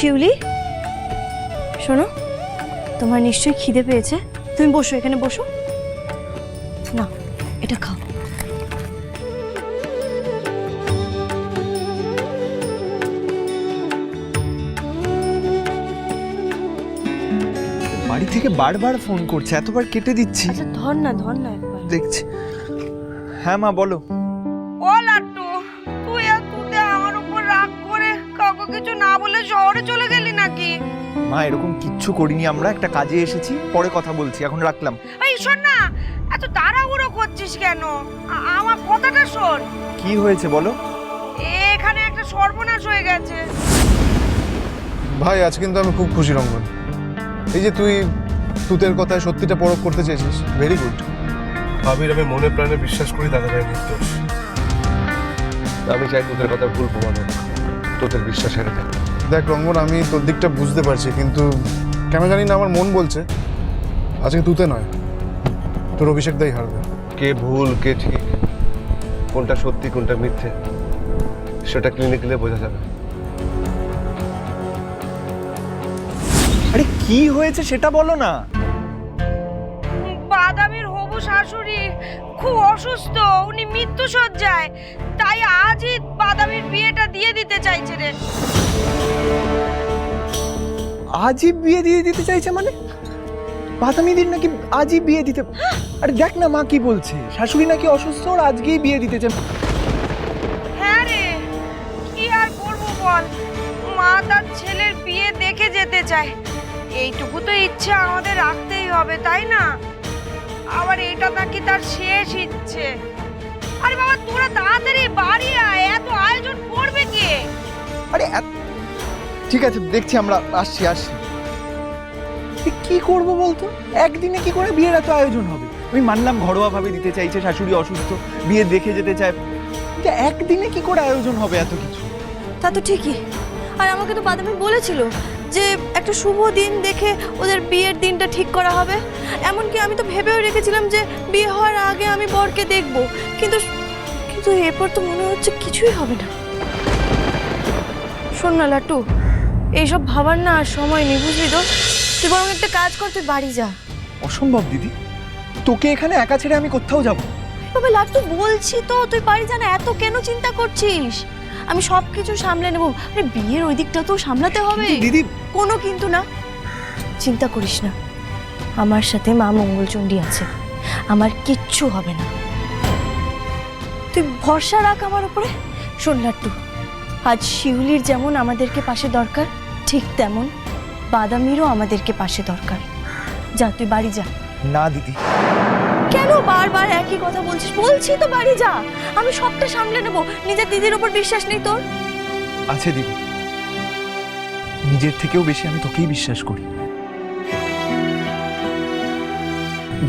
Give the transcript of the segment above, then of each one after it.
শিউলি? শোনো তোমার নিশ্চয়ই খিদে পেয়েছে। তুমি বসো এখানে বসো। না এটা খাও। বাড়ি থেকে বারবার ফোন করছে এতবার কেটে দিচ্ছি। আচ্ছা ধর না ধর না একবার। দেখছি। হ্যাঁ মা বলো। শহরে চলে গেলি নাকি? মা এরকম কিচ্ছু করিনি। আমরা একটা কাজে এসেছি পরে কথা বলছি এখন রাখলাম। এই শোন না এত তাড়াহুড়ো করছিস কেন? আ- আমার কথাটা শোন। কি হয়েছে বলো? এখানে একটা সর্বনাশ হয়ে গেছে। ভাই আজ কিন্তু আমি খুব খুশি রঙ্গন। এই যে তুই তুতের কথায় সত্যিটা পরখ করতে চেয়েছিস ভেরি গুড আবির আমি মনে প্রাণে বিশ্বাস করি দাদা ভাই নির্দোষ আমি চাই তোদের কথা ভুল প্রমাণ হোক তোদের বিশ্বাস হেরে যাবে দেখ রঙ্গন আমি তোর দিকটা বুঝতে পারছি কিন্তু কেন জানি না আমার মন বলছে। আজকে তুতে নয়। তোর অভিষেক দাই হারবে। কে ভুল কে ঠিক কোনটা সত্যি কোনটা মিথ্যে সেটা ক্লিনিক্যালে বোঝা যাবে। আরে কি হয়েছে সেটা বলো না। বাদামির হবু শাশুড়ি খুব অসুস্থ উনি মৃত্যু সজ্জায় তাই আজই বাদামির বিয়েটা দিয়ে দিতে চাইছে রে। আজই বিয়ে দিয়ে দিতে চাইছে মানে? বাদামিদির নাকি আজই বিয়ে দিতে আরে দেখ না মা কি বলছে। শাশুড়ি নাকি অসুস্থ আর আজকেই বিয়ে দিতে চান হ্যাঁ রে কি আর করব বল? মা তার ছেলের বিয়ে দেখে যেতে চায়। এইটুকু তো ইচ্ছা আমাদের রাখতেই হবে তাই না? আবার এটা নাকি তার শেষ ইচ্ছে। আরে বাবা তোরা তাড়াতাড়ি বাড়ি আয় এত আয়োজন করবে কে? আরে ঠিক আছে দেখছি আমরা আসছি আসছি। কি করব বলতো? একদিনে কি করে বিয়ের এত আয়োজন হবে? আমি মানলাম ঘরোয়া ভাবে দিতে চাইছে শাশুড়ি অসুস্থ বিয়ে দেখে যেতে চায়। কিন্তু একদিনে কি করে আয়োজন হবে এত কিছু? তা তো ঠিকই। আর আমাকে তো বাদামি বলেছিল যে একটা শুভ দিন দেখে ওদের বিয়ের দিনটা ঠিক করা হবে। এমনকি আমি তো ভেবেও রেখেছিলাম যে বিয়ে হওয়ার আগে আমি বরকে দেখব। কিন্তু কিন্তু এরপর তো মনে হচ্ছে কিছুই হবে না। শোন না লাটু এইসব ভাবার না আর সময় নেই বুঝলি তো? তুই বরং একটা কাজ কর তুই বাড়ি যা। অসম্ভব দিদি। তোকে এখানে একা ছেড়ে আমি কোথাও যাব? তবে লাটু বলছি তো তুই বাড়ি যা না এত কেন চিন্তা করছিস? আমি সব কিছু সামলে নেব আরে বিয়ের ওই দিকটা তো সামলাতে হবে। দিদি কোনো কিন্তু না। চিন্তা করিস না আমার সাথে মা মঙ্গলচণ্ডী আছে আমার কিচ্ছু হবে না। তুই ভরসা রাখ আমার উপরে। শোন লাট্টু আজ শিউলির যেমন আমাদেরকে পাশে দরকার ঠিক তেমন বাদামিরও আমাদেরকে পাশে দরকার। যা তুই বাড়ি যা। না দিদি। কেন বারবার একই কথা বলছিস? বলছি তো বাড়ি যা। আমি সবটা সামলে নেব। নিজের দিদির উপর বিশ্বাস নেই তোর? আছে দিদি। নিজের থেকেও বেশি আমি তোকেই বিশ্বাস করি।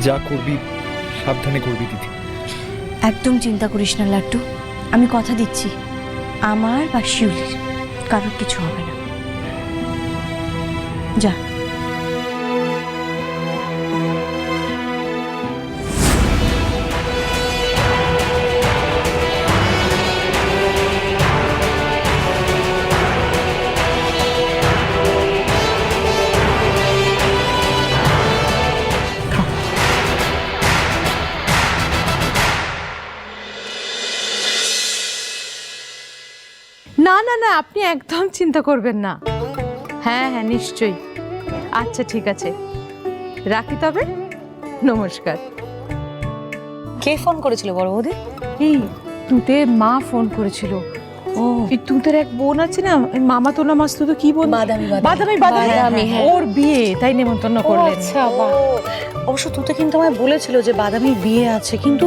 যা করবি সাবধানে করবি দিদি। একদম চিন্তা করিস না, লাড্ডু। আমি কথা দিচ্ছি। আমার বা শিউলির, কারোর কিছু হবে না। যা। না না আপনি একদম চিন্তা করবেন না। হ্যাঁ হ্যাঁ নিশ্চয়ই। আচ্ছা ঠিক আছে। রাখি তবে। নমস্কার। কে ফোন করেছিল বড় বৌদি? এই তুতের মা ফোন করেছিল। ও এই তুতের এক বোন আছে না মামা তোলা মাস তো কি বোন? বাদামি বাদামি। বাদামি হ্যাঁ। ওর বিয়ে তাই নেমন্তন্ন করলেন। আচ্ছা অবশ্য তুতে কিন্তু আমায় বলেছিল যে বাদামির বিয়ে আছে কিন্তু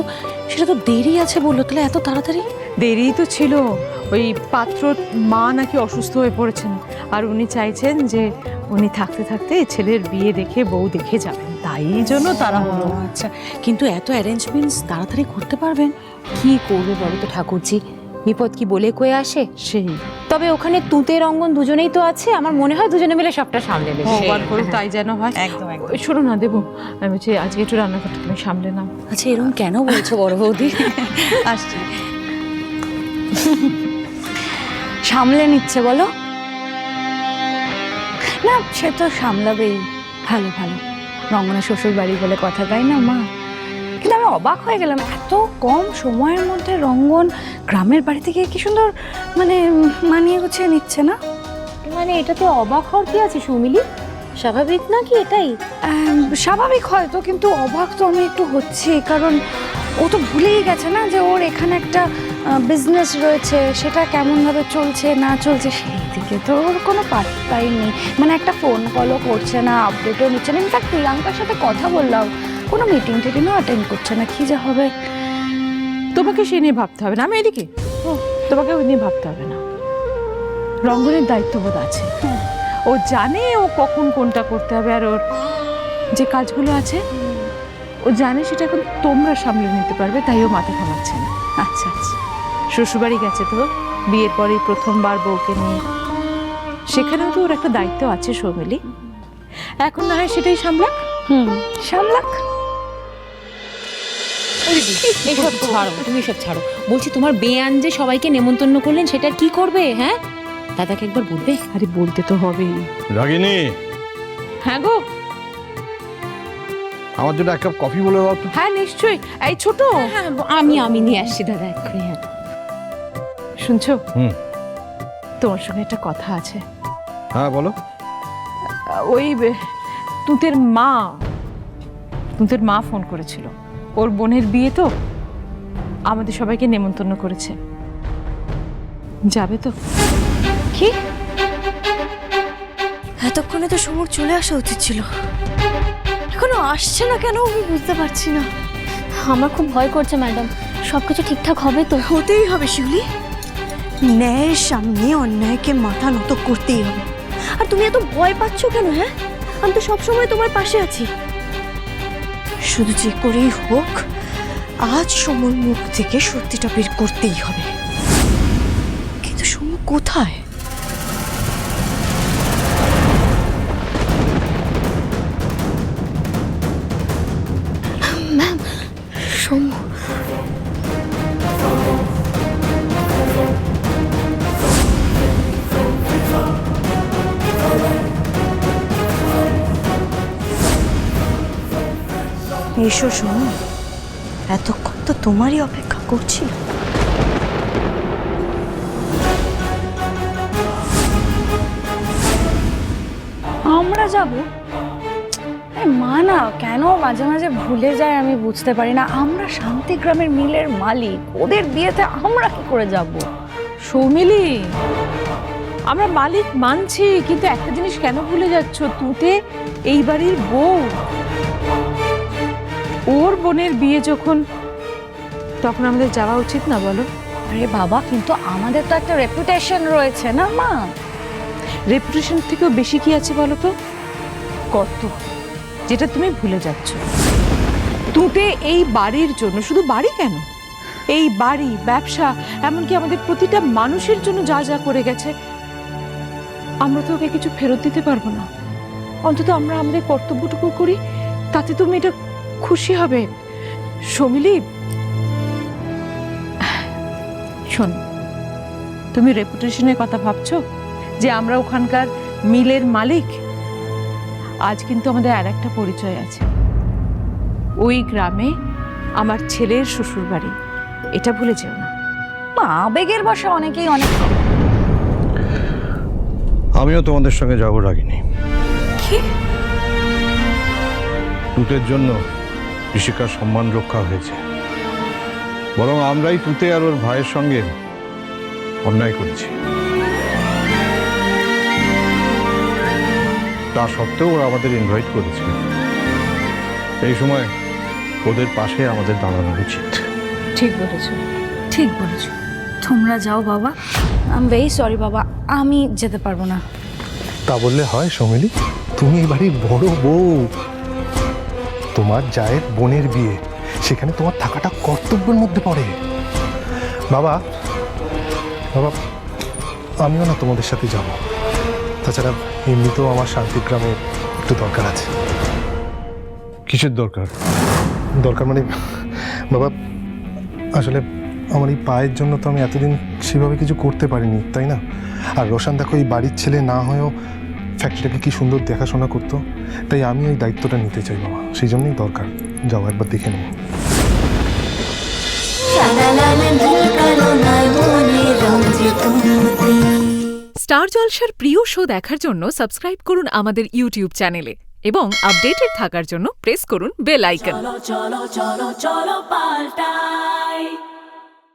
সেটা তো দেরি আছে বলল তাহলে এত তাড়াতাড়ি? দেরি তো ছিল। ওই পাত্র মা নাকি অসুস্থ হয়ে পড়েছেন। আর উনি চাইছেন যে উনি থাকতে থাকতে ছেলের বিয়ে দেখে বউ দেখে যাবেন। তাই জন্য তারা হলো আচ্ছা কিন্তু এত অ্যারেঞ্জমেন্টস তাড়াতাড়ি করতে পারবেন? কি করবে বলো তো ঠাকুরজি? বিপদ কি বলে কয়ে আসে? সেই। তবে ওখানে তুতের অঙ্গন দুজনেই তো আছে আমার মনে হয় দুজনে মিলে সবটা সামলে নেবে। ভগবান তাই যেন হয়। একদম শোনো না দেবো আমি বলছি আজকে একটু রান্নাঘরটা তুমি সামলে নাও। আচ্ছা এরকম কেন বলছো বড় বৌদি? আসছি। সামলে নিচ্ছে বলো। না সে তো সামলাবেই। ভালো ভালো। রঙ্গনা শ্বশুর বাড়ি বলে কথা তাই না মা? কিন্তু আমি অবাক হয়ে গেলাম এত কম সময়ের মধ্যে রঙ্গন গ্রামের বাড়ি থেকে কি সুন্দর মানে মানিয়ে গুছিয়ে নিচ্ছে না? মানে এটাতে অবাক হওয়ার কি আছে সৌমিলি? স্বাভাবিক না কি এটাই স্বাভাবিক হয়তো কিন্তু অবাক তো আমি একটু হচ্ছি কারণ ও তো ভুলেই গেছে না যে ওর এখানে একটা বিজনেস রয়েছে সেটা কেমনভাবে চলছে না চলছে সেই দিকে তো ওর কোনো পাত্তাই নেই। মানে একটা ফোন কলও করছে না আপডেটও নিচ্ছে না। ইনফ্যাক্ট প্রিয়াঙ্কার সাথে কথা বললাম। কোনো মিটিং টিটিংও অ্যাটেন্ড করছে না কি যা হবে? তোমাকে সে নিয়ে ভাবতে হবে না আমি এদিকে। ও তোমাকে ওই নিয়ে ভাবতে হবে না। রঙ্গনের দায়িত্ববোধ আছে। ও জানে ও কখন কোনটা করতে হবে আর ওর যে কাজগুলো আছে ও জানে সেটা এখন তোমরা সামলে নিতে পারবে তাই ও মাথা ঘামাচ্ছে না। আচ্ছা আচ্ছা। শ্বশুরবাড়ি গেছে তো বিয়ের পরেই প্রথমবার বউকে নিয়ে। সেখানেও তো ওর একটা দায়িত্ব আছে সৌমিলি। এখন না হয় সেটাই সামলাক? হুম সামলাক। এইসব ছাড়ো তুমি সব ছাড়ো। বলছি তোমার বেয়ান যে সবাইকে নেমন্তন্ন করলেন সেটা কি করবে হ্যাঁ? দাদাকে একবার বলবে? আরে বলতে তো হবেই। রাগিনী! হ্যাঁ গো। আমার জন্য এক কাপ কফি বলে দাও তো। হ্যাঁ নিশ্চয়ই। এই ছোট। হ্যাঁ আমি আমি নিয়ে আসছি দাদা এক্ষুনি হ্যাঁ। শুনছো? হুম। তোমার সঙ্গে একটা কথা আছে। হ্যাঁ বলো। ওই বে- তুতের মা তুতের মা ফোন করেছিল। ওর বোনের বিয়ে তো? আমাদের সবাইকে নেমন্তন্ন করেছে। যাবে তো? কি? এতক্ষণে তো সমুখ চলে আসা উচিত ছিল। এখনও আসছে না কেন আমি বুঝতে পারছি না। আমার খুব ভয় করছে ম্যাডাম। সব কিছু ঠিকঠাক হবে তো? হতেই হবে শিউলি। ন্যায়ের সামনে অন্যায়কে মাথা নত করতেই হবে। আর তুমি এত ভয় পাচ্ছ কেন হ্যাঁ? আমি তো সবসময় তোমার পাশে আছি। শুধু যে করেই হোক, আজ সময় মুখ থেকে সত্যিটা বের করতেই হবে। কিন্তু সময় কোথায়? এসো শোনো। এতক্ষণ তো তোমারই অপেক্ষা করছিল। আমরা যাব? মা না, কেন মাঝে মাঝে ভুলে যায় আমি বুঝতে পারি না। আমরা শান্তিগ্রামের মিলের মালিক, ওদের বিয়েতে আমরা কি করে যাব? সৌমিলি, আমরা মালিক মানছি, কিন্তু একটা জিনিস কেন ভুলে যাচ্ছ? তুতে এই বাড়ির বউ। ওর বোনের বিয়ে যখন তখন আমাদের যাওয়া উচিত না বলো? আরে বাবা কিন্তু আমাদের তো একটা রেপুটেশন রয়েছে না মা? রেপুটেশন থেকেও বেশি কি আছে বলো তো? কর্তব্য যেটা তুমি ভুলে যাচ্ছ। তুতে এই বাড়ির জন্য শুধু বাড়ি কেন? এই বাড়ি ব্যবসা এমনকি আমাদের প্রতিটা মানুষের জন্য যা যা করে গেছে আমরা তো ওকে কিছু ফেরত দিতে পারব না। অন্তত আমরা আমাদের কর্তব্যটুকু করি তাতে তুমি এটা খুশি হবে। সমিলি শোন তুমি রেপুটেশনের কথা ভাবছ যে আমরা ওখানকার মিলের মালিক? আজ কিন্তু আমাদের আর একটা পরিচয় আছে। ওই গ্রামে আমার ছেলের শ্বশুর বাড়ি এটা ভুলে যেও না। মা আবেগের বসে অনেকেই অনেক আমিও তোমাদের সঙ্গে যাব রাগিনী। কি? জন্য ঋষিকার সম্মান রক্ষা হয়েছে। বরং আমরাই তুতে আর ওর ভাইয়ের সঙ্গে অন্যায় করেছি। তা সত্ত্বেও ওরা আমাদের ইনভাইট করেছে। এই সময় ওদের পাশে আমাদের দাঁড়ানো উচিত। ঠিক বলেছ ঠিক বলেছ। তোমরা যাও বাবা। আম ভেরি সরি বাবা আমি যেতে পারব না। তা বললে হয় সমিলি তুমি এই বাড়ির বড় বউ। তোমার জায়ের বোনের বিয়ে। সেখানে তোমার থাকাটা কর্তব্যের মধ্যে পড়ে। বাবা বাবা আমিও না তোমাদের সাথে যাব। তাছাড়া এমনিতেও আমার শান্তিগ্রামে একটু দরকার আছে। কিসের দরকার? দরকার মানে বাবা আসলে আমার এই পায়ের জন্য তো আমি এতদিন সেভাবে কিছু করতে পারিনি তাই না? আর রোশান দেখো এই বাড়ির ছেলে না হয়েও ফ্যাক্টরিটাকে কি সুন্দর দেখাশোনা করতো? তাই আমি ওই দায়িত্বটা নিতে চাই বাবা। সেই জন্যই দরকার। যাও একবার দেখে নেব স্টার জলসার প্রিয় শো দেখার জন্য সাবস্ক্রাইব করুন আমাদের ইউটিউব চ্যানেলে এবং আপডেটেড থাকার জন্য প্রেস করুন বেল আইকন।